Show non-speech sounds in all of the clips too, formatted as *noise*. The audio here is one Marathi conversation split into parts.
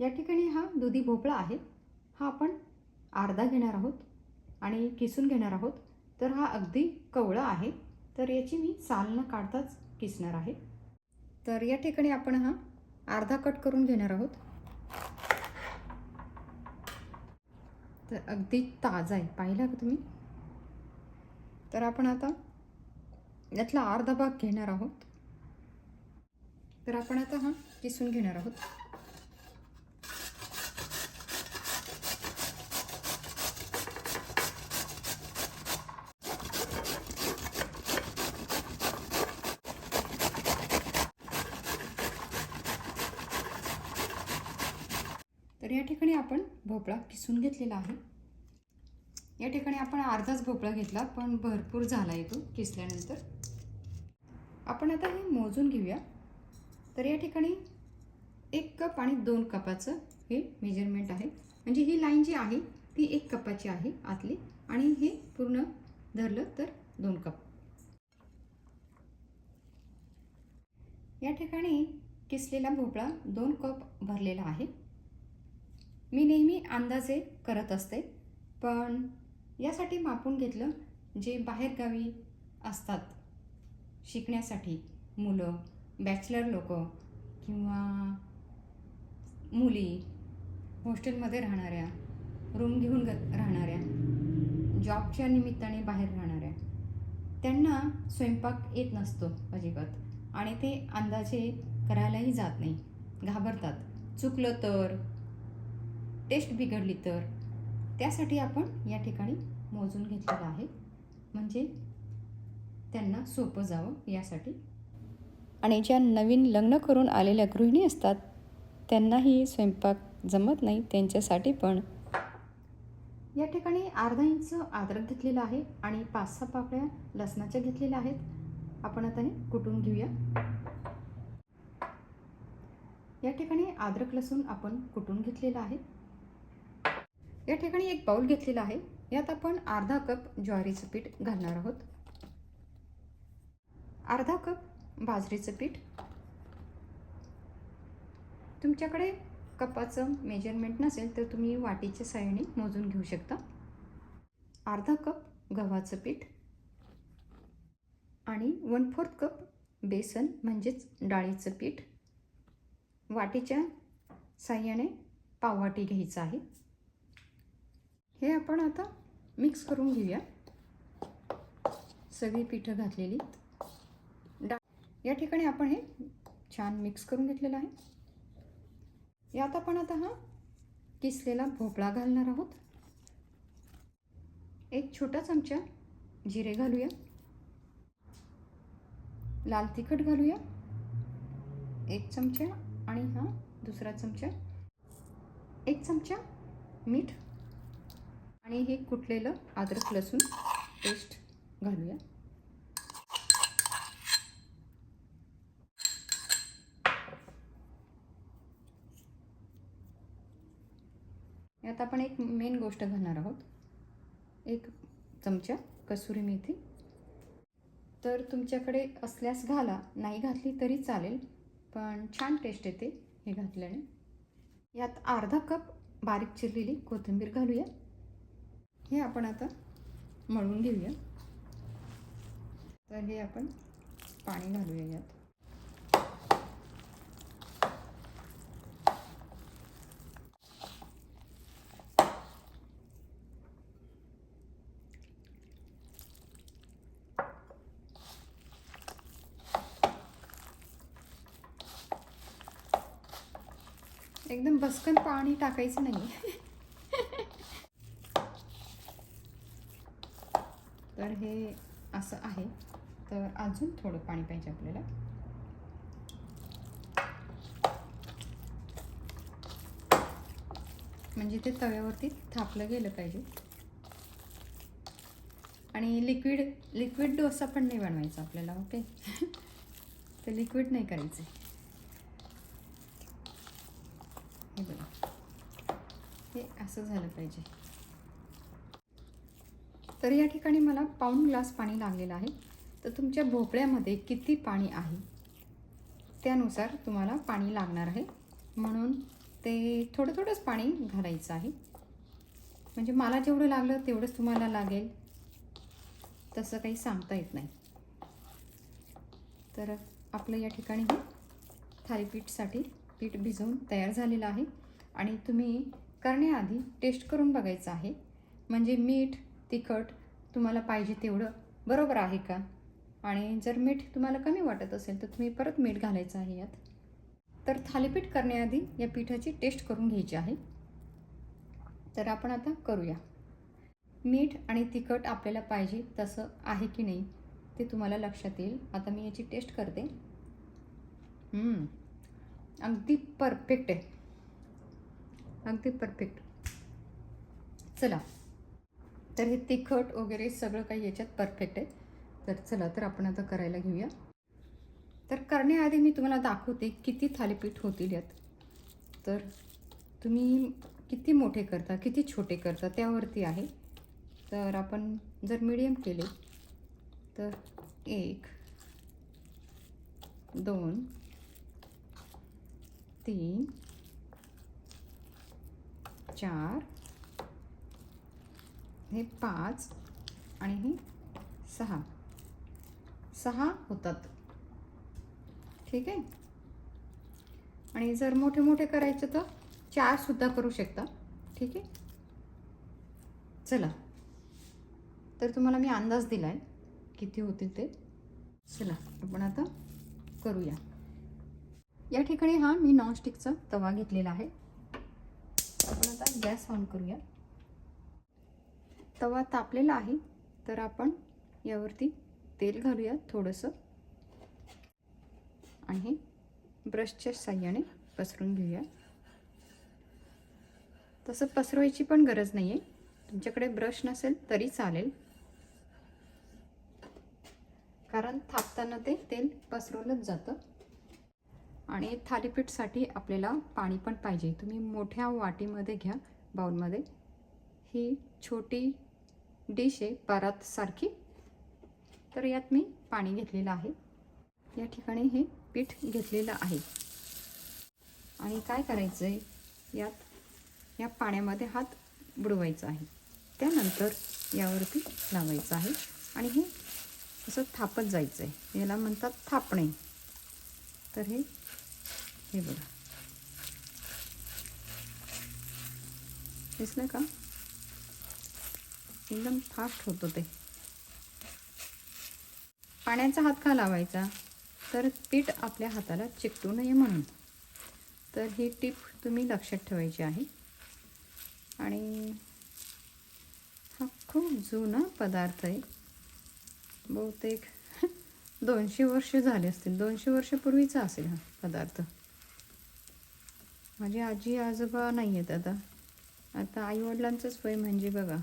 या ठिकाणी हा दुधी भोपळा आहे. हा आपण अर्धा घेणार आहोत आणि किसून घेणार आहोत. तर हा अगदी कवळा आहे. तर याची मी साल न काढताच किसणार आहे. तर या ठिकाणी आपण हा अर्धा कट करून घेणार आहोत. तर अगदी ताजा आहे. पाहिला का तुम्ही? तर आपण आता यातला अर्धा भाग घेणार आहोत. तर आपण आता हा किसून घेणार आहोत तर या ठिकाणी आपण भोपळा किसून घेतलेला आहे. या ठिकाणी आपण अर्धाच भोपळा घेतला पण भरपूर झाला येतो किसल्यानंतर. आपण आता हे मोजून घेऊया. तर या ठिकाणी एक कप आणि दोन कपाचं हे मेजरमेंट आहे. म्हणजे ही लाईन जी आहे ती एक कपाची आहे आतली आणि हे पूर्ण धरलं तर दोन कप. या ठिकाणी किसलेला भोपळा दोन कप भरलेला आहे. मी नेहमी अंदाजे करत असते. पण यासाठी मापून घेतलं जे बाहेरगावी असतात. शिकण्यासाठी मुलं बॅचलर लोक किंवा मुली हॉस्टेलमध्ये राहणाऱ्या रूम घेऊन ग राहणाऱ्या जॉबच्या निमित्ताने बाहेर राहणाऱ्या त्यांना स्वयंपाक येत नसतो अजिबात आणि ते अंदाजे करायलाही जात नाही. घाबरतात. चुकलं तर टेस्ट बिघडली तर? त्यासाठी आपण या ठिकाणी मोजून घेतलेलं आहे. म्हणजे त्यांना सोपं जावं यासाठी. आणि ज्या नवीन लग्न करून आलेल्या गृहिणी असतात त्यांनाही स्वयंपाक जमत नाही त्यांच्यासाठी पण. या ठिकाणी अर्धा इंच अद्रक घेतलेलं आहे आणि पाच सहा पाकळ्या लसणाच्या घेतलेल्या आहेत. आपण आता हे कुटून घेऊया. या ठिकाणी अद्रक लसूण आपण कुटून घेतलेलं आहे. या ठिकाणी एक बाउल घेतलेला आहे. यात आपण अर्धा कप ज्वारीचं पीठ घालणार आहोत. अर्धा कप बाजरीचं पीठ. तुमच्याकडे कपाचं मेजरमेंट नसेल तर तुम्ही वाटीच्या साह्याने मोजून घेऊ शकता. अर्धा कप गव्हाचं पीठ आणि वन फोर्थ कप बेसन म्हणजेच डाळीचं पीठ. वाटीच्या साह्याने पाववाटी घ्यायचं आहे. हे आपण आता मिक्स करून घेऊया. सगळी पिठं घातलेली. डा या ठिकाणी आपण हे छान मिक्स करून घेतलेलं आहे. यात आपण आता हा किसलेला भोपळा घालणार आहोत. एक छोटा चमचा जिरे घालूया. लाल तिखट घालूया. एक चमचा आणि हा दुसरा चमचा. एक चमचा मीठ आणि हे कुटलेलं अद्रक लसूण पेस्ट घालूया. यात आपण एक मेन गोष्ट घालणार आहोत. एक चमचा कसुरी मेथी. तर तुमच्याकडे असल्यास घाला नाही घातली तरी चालेल पण छान टेस्ट येते हे घातल्याने. यात अर्धा कप बारीक चिरलेली कोथिंबीर घालूया. हे आपण आता मळून घेऊया. तर हे आपण पाणी घालूया यात. एकदम बसकन पाणी टाकायचं नाही. *laughs* तर हे असं आहे. तर अजून थोडं पाणी पाहिजे आपल्याला. म्हणजे ते तव्यावरती थापलं गेलं पाहिजे. आणि लिक्विड लिक्विड डोसा पण नाही बनवायचा आपल्याला ओके? *laughs* ते लिक्विड नाही करायचं. हे बघा. हे असं झालं पाहिजे. तर या ठिकाणी मला पाऊण ग्लास पाणी लागलेलं आहे. तर तुमच्या भोपळ्यामध्ये किती पाणी आहे? त्यानुसार तुम्हाला पाणी लागणार आहे. म्हणून ते थोडं थोडंच पाणी घालायचं आहे. म्हणजे मला जेवढं लागलं तेवढंच तुम्हाला लागेल. तसं काही सांगता येत नाही. तर आपलं या ठिकाणी हे थालीपीठसाठी पीठ भिजवून तयार झालेलं आहे. आणि तुम्ही करण्याआधी टेस्ट करून बघायचं आहे. म्हणजे मीठ तिखट तुम्हाला पाहिजे तेवढं बरोबर आहे का? आणि जर मीठ तुम्हाला कमी वाटत असेल तर तुम्ही परत मीठ घालायचं आहे यात. तर थालीपीठ करण्याआधी या पिठाची टेस्ट करून घ्यायची आहे. तर आपण आता करूया. मीठ आणि तिखट आपल्याला पाहिजे तसं आहे की नाही ते तुम्हाला लक्षात येईल. आता मी याची टेस्ट करते. अगदी परफेक्ट आहे. अगदी परफेक्ट. चला. तर हे तिखट वगैरे सगळं काही याच्यात परफेक्ट आहे. तर चला तर आपण आता करायला घेऊया. तर करण्याआधी मी तुम्हाला दाखवते किती थालीपीठ होतील यात. तर तुम्ही किती मोठे करता किती छोटे करता त्यावरती आहे. तर आपण जर मीडियम केले तर एक दोन तीन चार हे पाच आणि हे सहा. सहा होतात. ठीक आहे? आणि जर मोठे मोठे करायचे तर चार सुद्धा करू शकता. ठीक आहे? चला. तर तुम्हाला मी अंदाज दिला आहे किती होतील ते. चला आपण आता करूया. या ठिकाणी हा मी नॉनस्टिकचा तवा घेतलेला आहे. आपण आता गॅस ऑन करूया. तवा तापलेला आहे. तर आपण यावरती तेल घालूया थोडंसं. आणि हे ब्रशच्या साह्याने पसरून घेऊया. तसं पसरवायची पण गरज नाही आहे तुमच्याकडे ब्रश नसेल तरी चालेल. कारण थापताना ते तेल पसरवलंच जातं. आणि थालीपीठसाठी आपल्याला पाणी पण पाहिजे. तुम्ही मोठ्या वाटीमध्ये घ्या बाउलमध्ये. ही छोटी डिश आहे परात सारखी. तर यात मी पाणी घेतलेलं आहे. या ठिकाणी हे पीठ घेतलेलं आहे. आणि काय करायचं आहे यात या पाण्यामध्ये हात बुडवायचा आहे. त्यानंतर यावरती लावायचं आहे. आणि हे असं थापत जायचं आहे याला म्हणतात थापणे. तर हे हे बघा. दिसलं का? एकदम फास्ट होतो ते. पाण्याचा हात का लावायचा? तर पीठ आपल्या हाताला चिकटू नये म्हणून. तर ही टीप तुम्ही लक्षात ठेवायची आहे. आणि हा खूप जुना पदार्थ आहे. बहुतेक दोनशे वर्ष झाले असतील. दोनशे वर्षापूर्वीचा असेल हा पदार्थ. माझी आजी आजोबा नाही आहेत आता. आता आईवडिलांचंच वय म्हणजे बघा.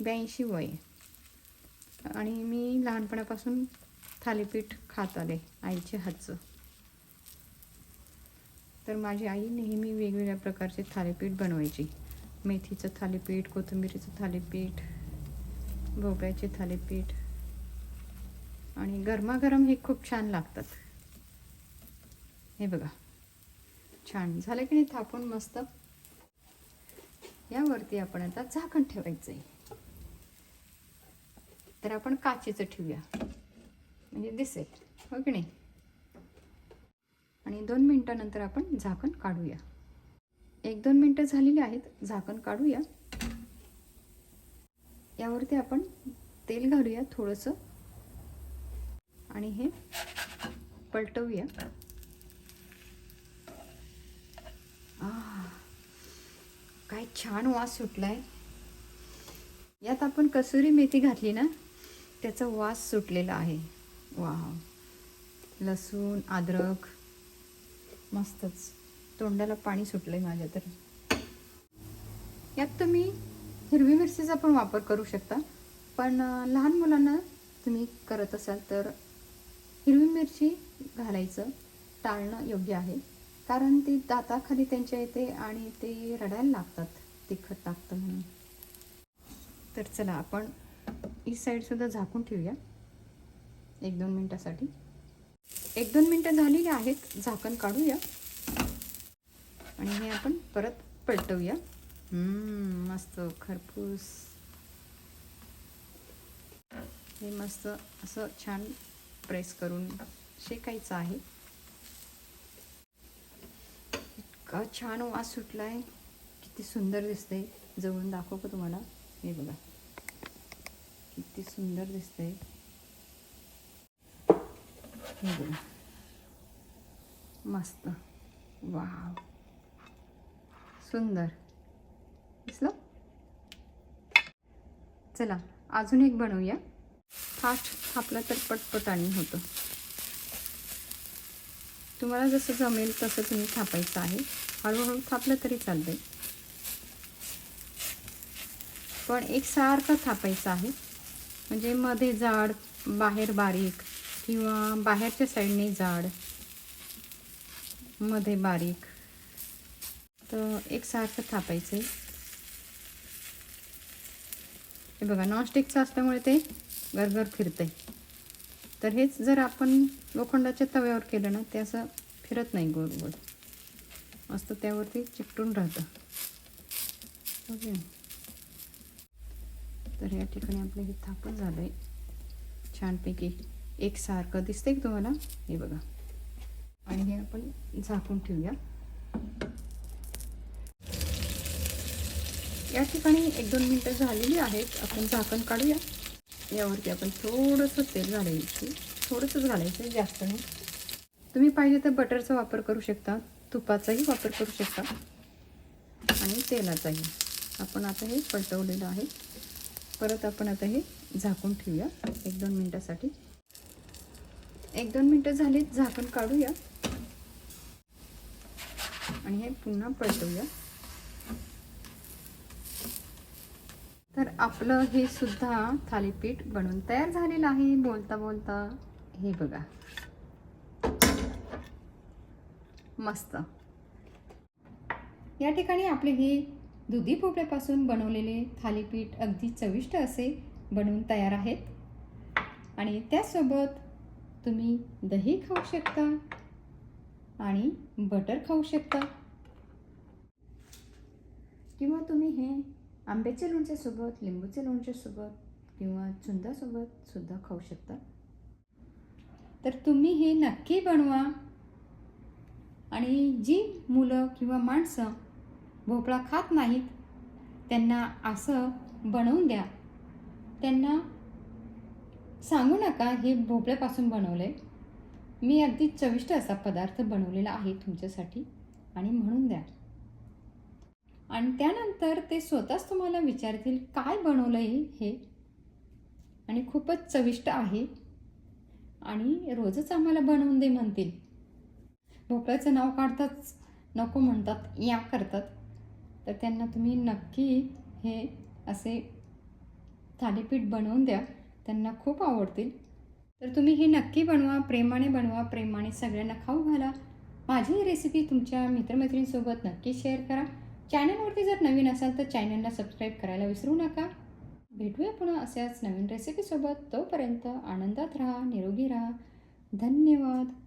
ब्याऐंशी वय. आणि मी लहानपणापासून थालीपीठ खात आले आईच्या हातचं. तर माझी आई नेहमी वेगवेगळ्या प्रकारचे थालीपीठ बनवायची. मेथीचं थालीपीठ कोथिंबिरीचं थालीपीठ भोप्याचे थालीपीठ आणि गरमागरम हे खूप छान लागतात. हे बघा. छान झालं की नाही थापून मस्त? यावरती आपण आता झाकण ठेवायचं आहे तर आपण काचेचं ठेवूया. म्हणजे दिसेल हो की नाही? आणि दोन मिनटानंतर आपण झाकण काढूया. एक दोन मिनटं झालेली आहेत झाकण काढूया. यावरती आपण तेल घालूया थोडंसं. आणि हे पलटवूया. काय छान वास सुटलाय. यात आपण कसुरी मेथी घातली ना? त्याचा वास सुटलेला आहे. वा लसूण अद्रक. मस्तच. तोंडाला पाणी सुटलं आहे माझ्या तर. यात तुम्ही हिरवी मिरचीचा पण वापर करू शकता. पण लहान मुलांना तुम्ही करत असाल तर हिरवी मिरची घालायचं टाळणं योग्य आहे. कारण ती दाताखाली त्यांच्या येते आणि ते रडायला लागतात. तिखट टाकतं म्हणून. तर चला आपण ही साईडसुद्धा झाकून ठेवूया. एक दोन मिनटासाठी. एक दोन मिनटं झालेली आहेत झाकण काढूया. आणि हे आपण परत पलटवूया. मस्त खरपूस. हे मस्त असं छान प्रेस करून शेकायचं आहे. इतका छान वास सुटला आहे किती सुंदर दिसतंय. जवळून दाखवू का तुम्हाला. हे बघा. किती सुंदर दिसतंय. मस्त. वाव. सुंदर. दिसलं? चला अजून एक बनवूया. फास्ट थापलं तर पटपट आणि होतं. तुम्हाला जसं जमेल तसं तुम्ही थापायचं आहे. हळूहळू थापलं तरी चालतंय. पण एकसारखं थापायचं आहे. म्हणजे मध्ये जाड बाहेर बारीक किंवा बाहेरच्या साईडने जाडमध्ये बारीक. तर एकसारखं थापायचं. आहे हे बघा नॉनस्टिकचं असल्यामुळे ते गरगर फिरतंय. तर हेच जर आपण लोखंडाच्या तव्यावर केलं ना ते असं फिरत नाही गोल गोल मस्त त्यावरती चिकटून राहतं. ओके. तर या ठिकाणी आपलं हे थापण झालं आहे छानपैकी एकसारखं दिसतंय आहे तुम्हाला? हे बघा. आणि हे आपण झाकून ठेवूया. या ठिकाणी एक दोन मिनटं झालेली आहेत. आपण झाकण काढूया. यावरती आपण थोडंसं तेल घालायचं. थोडंसंच घालायचं जास्त नाही. तुम्ही पाहिजे तर बटरचा वापर करू शकता. तुपाचाही वापर करू शकता. आणि तेलाचाही. आपण आता हे पलटवलेलं आहे. परत आपण आता हे झाकून ठेवूया. एक दोन मिनटासाठी. एक दोन मिनटं झालीत झाकण काढूया. आणि हे पुन्हा पलटवूया तर आपलं हे सुद्धा थालीपीठ बनवून तयार झालेलं आहे बोलता बोलता. हे बघा. मस्त. या ठिकाणी आपले हे दुधी भोपळ्यापासून बनवलेले थालीपीठ अगदी चविष्ट असे बनवून तयार आहेत. आणि त्यासोबत तुम्ही दही खाऊ शकता आणि बटर खाऊ शकता. किंवा तुम्ही हे आंब्याच्या लोणच्यासोबत लिंबूच्या लोणच्यासोबत किंवा चुंदासोबत सुद्धा खाऊ शकता. तर तुम्ही हे नक्की बनवा. आणि जी मुलं किंवा माणसं भोपळा खात नाहीत. त्यांना असं बनवून द्या. त्यांना सांगू नका हे भोपळ्यापासून बनवलं आहे मी अगदी चविष्ट असा पदार्थ बनवलेला आहे तुमच्यासाठी आणि म्हणून द्या. आणि त्यानंतर ते स्वतःच तुम्हाला विचारतील काय बनवलं आहे हे? आणि खूपच चविष्ट आहे. आणि रोजच आम्हाला बनवून दे म्हणतील. भोपळ्याचं नाव काढताच नको म्हणतात या करतात. तर त्यांना तुम्ही नक्की हे असे थालीपीठ बनवून द्या. त्यांना खूप आवडतील. तर तुम्ही हे नक्की बनवा प्रेमाने बनवा प्रेमाने सगळ्यांना खाऊ घाला. माझी ही रेसिपी तुमच्या मित्रमैत्रिणींसोबत नक्की शेअर करा. चॅनलवरती जर नवीन असाल तर चॅनलला सबस्क्राईब करायला विसरू नका. भेटूया पुन्हा अशाच नवीन रेसिपीसोबत तोपर्यंत आनंदात राहा निरोगी राहा. धन्यवाद.